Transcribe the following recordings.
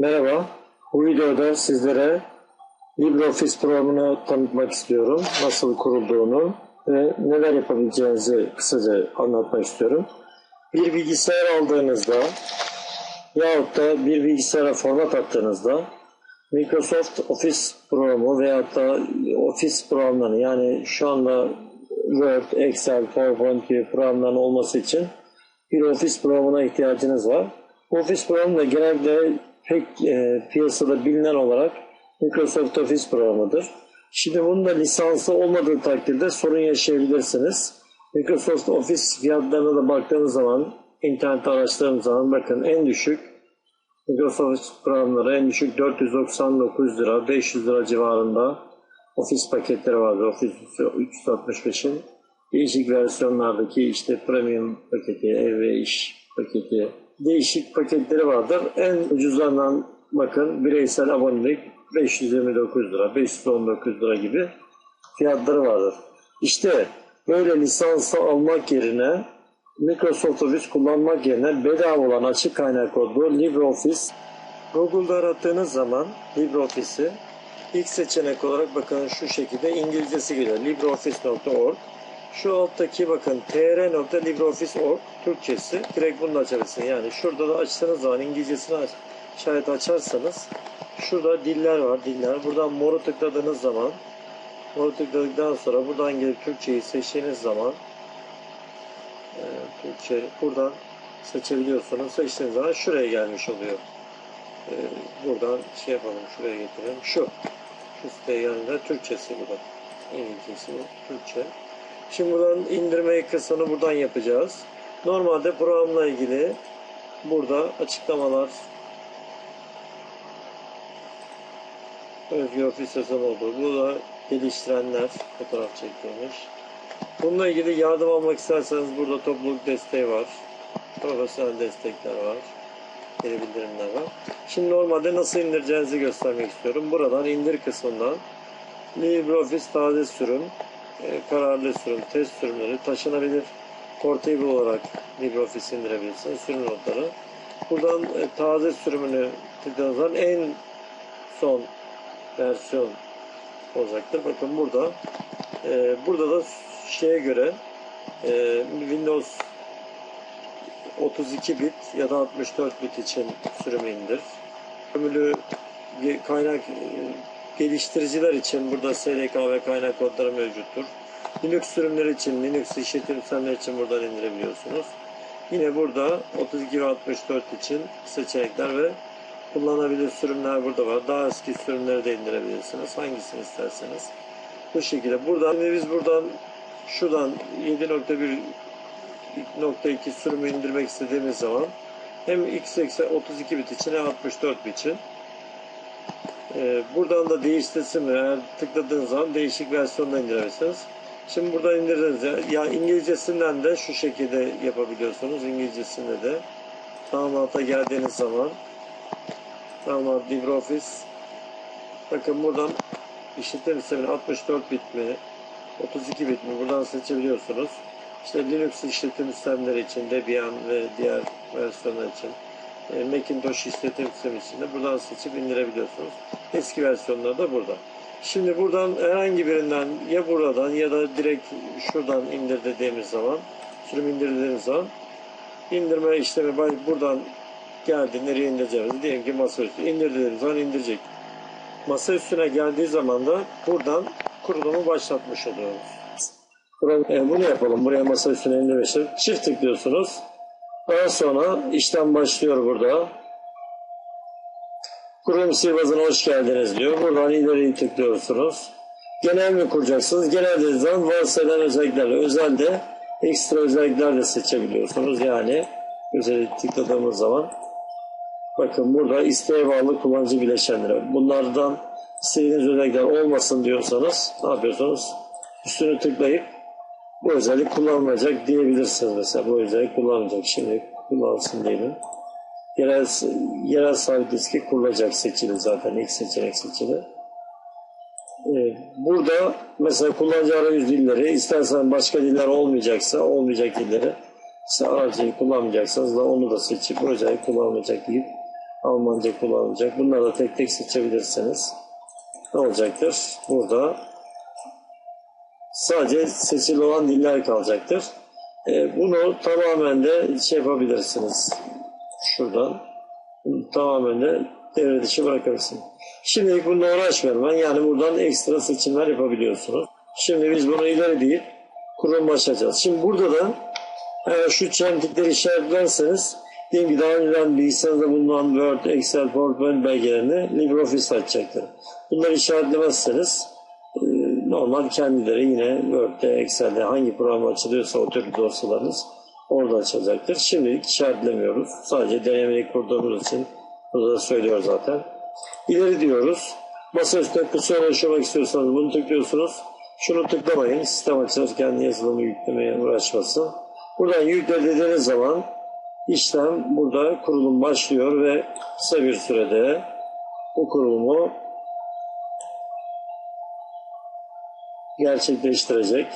Merhaba, bu videoda sizlere LibreOffice programını tanıtmak istiyorum. Nasıl kurulduğunu ve neler yapabileceğinizi kısaca anlatmak istiyorum. Bir bilgisayar aldığınızda yahut da bir bilgisayara format attığınızda Microsoft Office programı veyahut da Office programlarını yani şu anda Word, Excel, PowerPoint gibi programların olması için bir Office programına ihtiyacınız var. Office programı da genelde pek e, piyasada bilinen olarak Microsoft Office programıdır. Şimdi bunun da lisansı olmadığı takdirde sorun yaşayabilirsiniz. Microsoft Office fiyatlarına da baktığınız zaman, internette araştırdığınız zaman bakın en düşük Microsoft Office programları en düşük 499 lira, 500 lira civarında Office paketleri vardır. Office 365'in değişik versiyonlardaki işte premium paketi, ev ve iş paketi, değişik paketleri vardır. En ucuzlarından bakın bireysel abonelik 529 lira, 519 lira gibi fiyatları vardır. İşte böyle lisansı almak yerine Microsoft Office kullanmak yerine bedava olan açık kaynak kodlu LibreOffice Google'da arattığınız zaman LibreOffice'i ilk seçenek olarak bakın şu şekilde İngilizcesi geliyor. LibreOffice.org şu alttaki bakın tr.libreoffice.org Türkçesi direkt bunu da açabilirsin. Yani şurada da açtığınız zaman İngilizcesini aç, şayet açarsanız şurada diller var diller. Buradan moru tıkladığınız zaman moru tıkladıktan sonra buradan gelip Türkçeyi seçtiğiniz zaman e, Türkçe buradan seçebiliyorsunuz. Seçtiğiniz zaman şuraya gelmiş oluyor. E, buradan şey yapalım şuraya getirelim. Şu. Şu siteye Türkçesi bu da. İngilizcesi. Türkçe. Şimdi buradan indirme kısmını buradan yapacağız. Normalde programla ilgili burada açıklamalar Özgür Ofis yazım oldu. Bu da geliştirenler fotoğraf çekilmiş. Bununla ilgili yardım almak isterseniz burada topluluk desteği var. Profesyonel destekler var. Geri bildirimler var. Şimdi normalde nasıl indireceğinizi göstermek istiyorum. Buradan indir kısmından LibreOffice taze sürüm kararlı sürüm, test sürümleri taşınabilir. Portable olarak LibreOffice indirebilirsiniz. Sürüm notları. Buradan e, taze sürümünü tıkladığınız zaman en son versiyon olacaktır. Bakın burada e, burada da şeye göre e, Windows 32 bit ya da 64 bit için sürümü indir. Ömürlü kaynak geliştiriciler için burada SDK ve kaynak kodları mevcuttur. Linux sürümleri için, Linux işletim sistemleri için buradan indirebiliyorsunuz. Yine burada 32 ve 64 için seçenekler ve kullanabilir sürümler burada var. Daha eski sürümleri de indirebilirsiniz. Hangisini isterseniz. Bu şekilde. Buradan şimdi biz buradan şuradan 7.1.2 sürümü indirmek istediğimiz zaman hem x86 32 bit için hem 64 bit için ee, buradan da değiştirsin eğer tıkladığınız zaman değişik versiyonda indirebilirsiniz. Şimdi buradan indirdiniz ya, ya İngilizcesinden de şu şekilde yapabiliyorsunuz. İngilizcesinde de tamamata geldiğiniz zaman tamam LibreOffice bakın buradan işletim sistemini 64 bit mi 32 bit mi buradan seçebiliyorsunuz. İşte Linux işletim sistemleri için Debian ve diğer versiyonlar için e, Macintosh işletim sistemi içinde buradan seçip indirebiliyorsunuz. Eski versiyonları da burada. Şimdi buradan herhangi birinden ya buradan ya da direkt şuradan indir dediğimiz zaman sürüm indirdiğimiz zaman indirme işlemi buradan geldi nereye indireceğimizi diyelim ki masaüstü indirdiğimiz zaman indirecek. Masa üstüne geldiği zaman da buradan kurulumu başlatmış oluyoruz. E, bunu yapalım. Buraya masa üstüne indirmişim. Çift tıklıyorsunuz. Daha sonra işlem başlıyor burada. Kurum sihirbazına hoş geldiniz diyor. Buradan ileriyi tıklıyorsunuz. Genel mi kuracaksınız? Genel dediğiniz zaman varsayılan özelliklerle özelde ekstra özellikler de seçebiliyorsunuz. Yani özel tıkladığımız zaman bakın burada isteğe bağlı kullanıcı bileşenleri. Bunlardan istediğiniz özellikler olmasın diyorsanız ne yapıyorsunuz? Üstünü tıklayıp bu özellik kullanılmayacak diyebilirsiniz mesela. Bu özellik kullanılmayacak. Şimdi kullansın diyelim. Yerel, yerel sabit diski kurulacak seçili zaten. ilk seçenek seçili. Ee, burada mesela kullanıcı arayüz dilleri istersen başka diller olmayacaksa olmayacak dilleri mesela aracıyı kullanmayacaksanız da onu da seçip bu özellik kullanılmayacak deyip Almanca kullanılacak. Bunları da tek tek seçebilirsiniz. Ne olacaktır? Burada sadece seçili olan diller kalacaktır. E, bunu tamamen de şey yapabilirsiniz. Şuradan. Bunu tamamen de devre dışı bırakabilirsiniz. Şimdilik bununla uğraşmıyorum. Yani buradan ekstra seçimler yapabiliyorsunuz. Şimdi biz bunu ileri deyip kurum başlayacağız. Şimdi burada da eğer şu çentikleri işaretlerseniz diyelim ki daha önceden bilgisayarda bulunan Word, Excel, PowerPoint belgelerini LibreOffice açacaktır. Bunları işaretlemezseniz normal kendileri yine Word'de, Excel'de hangi program açılıyorsa o tür dosyalarınız orada açılacaktır. Şimdilik işaretlemiyoruz. Sadece denemeyi kurduğumuz için burada da söylüyor zaten. İleri diyoruz. Masa üstüne kısa oluşturmak istiyorsanız bunu tıklıyorsunuz. Şunu tıklamayın. Sistem açılırken yazılımı yüklemeye uğraşmasın. Buradan yükle dediğiniz zaman işlem burada kurulum başlıyor ve kısa bir sürede bu kurulumu gerçekleştirecek.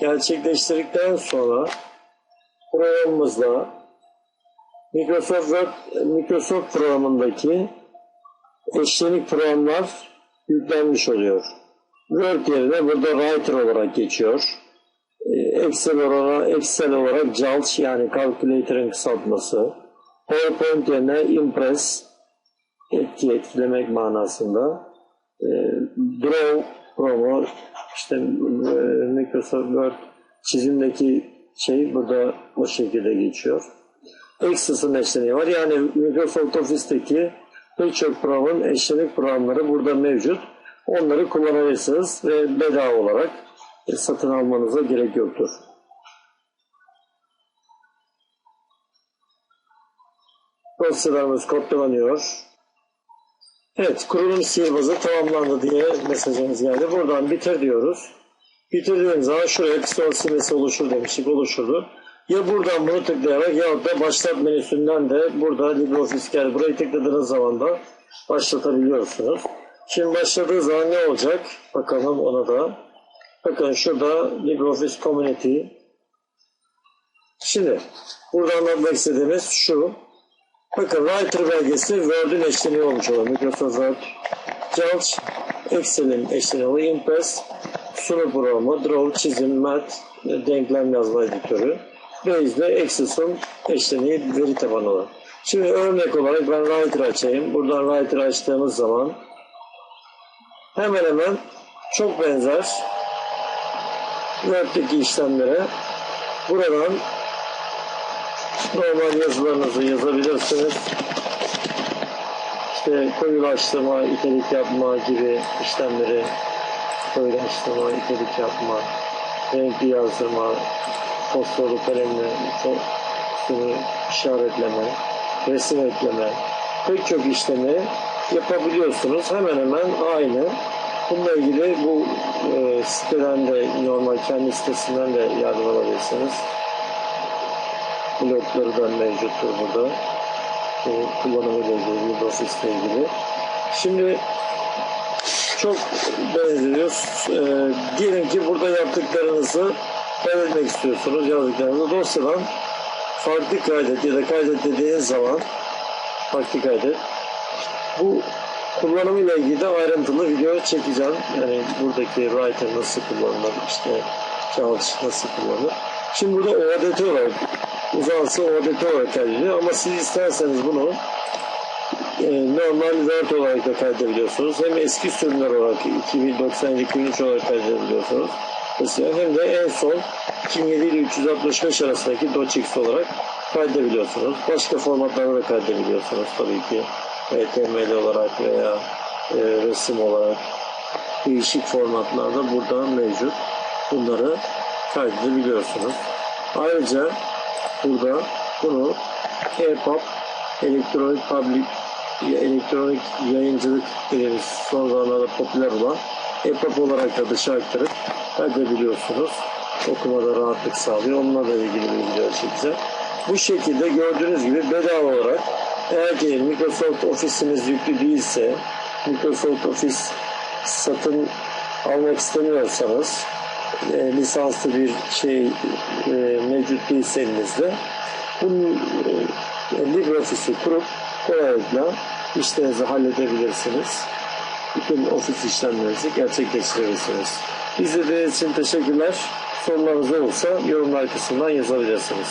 Gerçekleştirdikten sonra programımızla Microsoft Word, Microsoft programındaki eşlenik programlar yüklenmiş oluyor. Word yerine burada Writer olarak geçiyor. Ee, Excel olarak, Excel olarak JALS yani Calculator'ın kısaltması. PowerPoint yerine Impress etki etkilemek manasında. Ee, Draw Promo işte e, Microsoft Word çizimdeki şey burada o şekilde geçiyor. Access'ın eşleniği var. Yani Microsoft Office'teki pek programın eşlenik programları burada mevcut. Onları kullanabilirsiniz ve bedava olarak e, satın almanıza gerek yoktur. Dosyalarımız kopyalanıyor. Evet, kurulum sihirbazı tamamlandı diye mesajımız geldi. Buradan bitir diyoruz. Bitirdiğimiz zaman şuraya kısa silmesi oluşur demiştik, oluşurdu. Ya buradan bunu tıklayarak ya da başlat menüsünden de burada LibreOffice geldi. Burayı tıkladığınız zaman da başlatabiliyorsunuz. Şimdi başladığı zaman ne olacak? Bakalım ona da. Bakın şurada LibreOffice Community. Şimdi burada anlatmak istediğimiz şu. Bakın Writer belgesi Word'ün eşleniği olmuş oluyor. Microsoft Word, Judge, Excel'in eşleniği oluyor. Impress, sunu programı, Draw, çizim, Mat, denklem yazma editörü. Base'de Access'ın eşleniği veri tabanı olan. Şimdi örnek olarak ben Writer açayım. Buradan Writer açtığımız zaman hemen hemen çok benzer Word'deki işlemlere buradan normal yazılarınızı yazabilirsiniz. İşte koyulaştırma, itelik yapma gibi işlemleri koyulaştırma, itelik yapma, renkli yazdırma, fosforlu kalemle üstünü işaretleme, resim ekleme, pek çok işlemi yapabiliyorsunuz. Hemen hemen aynı. Bununla ilgili bu e, siteden de normal kendi sitesinden de yardım alabilirsiniz. Blokları da mevcuttur burada. E, kullanımıyla ilgili, ile ilgili. Şimdi çok benziyor. E, diyelim ki burada yaptıklarınızı kaydetmek istiyorsunuz yazdıklarınızı dosyadan farklı kaydet ya da kaydet dediğiniz zaman farklı kaydet. Bu kullanımıyla ilgili de ayrıntılı video çekeceğim. Yani buradaki writer nasıl kullanılır, işte çalışış nasıl kullanılır. Şimdi burada ODT olarak uzansı ODT olarak kaydediyor ama siz isterseniz bunu e, normal Word olarak da kaydedebiliyorsunuz. Hem eski sürümler olarak 2090-2003 olarak kaydedebiliyorsunuz. Mesela hem de en son 2007 ile 365 arasındaki DocX olarak kaydedebiliyorsunuz. Başka formatlarda da kaydedebiliyorsunuz tabii ki. HTML olarak veya e, resim olarak değişik formatlarda burada mevcut. Bunları kaydedebiliyorsunuz. Ayrıca burada bunu EPUB elektronik public elektronik yayıncılık dediğimiz son zamanlarda popüler olan EPUB olarak da dışa aktarıp kaydedebiliyorsunuz. Okumada rahatlık sağlıyor. Onunla da ilgili bir video çekeceğim. Bu şekilde gördüğünüz gibi bedava olarak eğer ki Microsoft Office'iniz yüklü değilse Microsoft Office satın almak istemiyorsanız e, lisanslı bir şey e, mevcut değilse elinizde bunun e, LibreOffice'i kurup kolaylıkla işlerinizi halledebilirsiniz. Bütün ofis işlemlerinizi gerçekleştirebilirsiniz. İzlediğiniz için teşekkürler. Sorularınız olursa yorumlar kısmından yazabilirsiniz.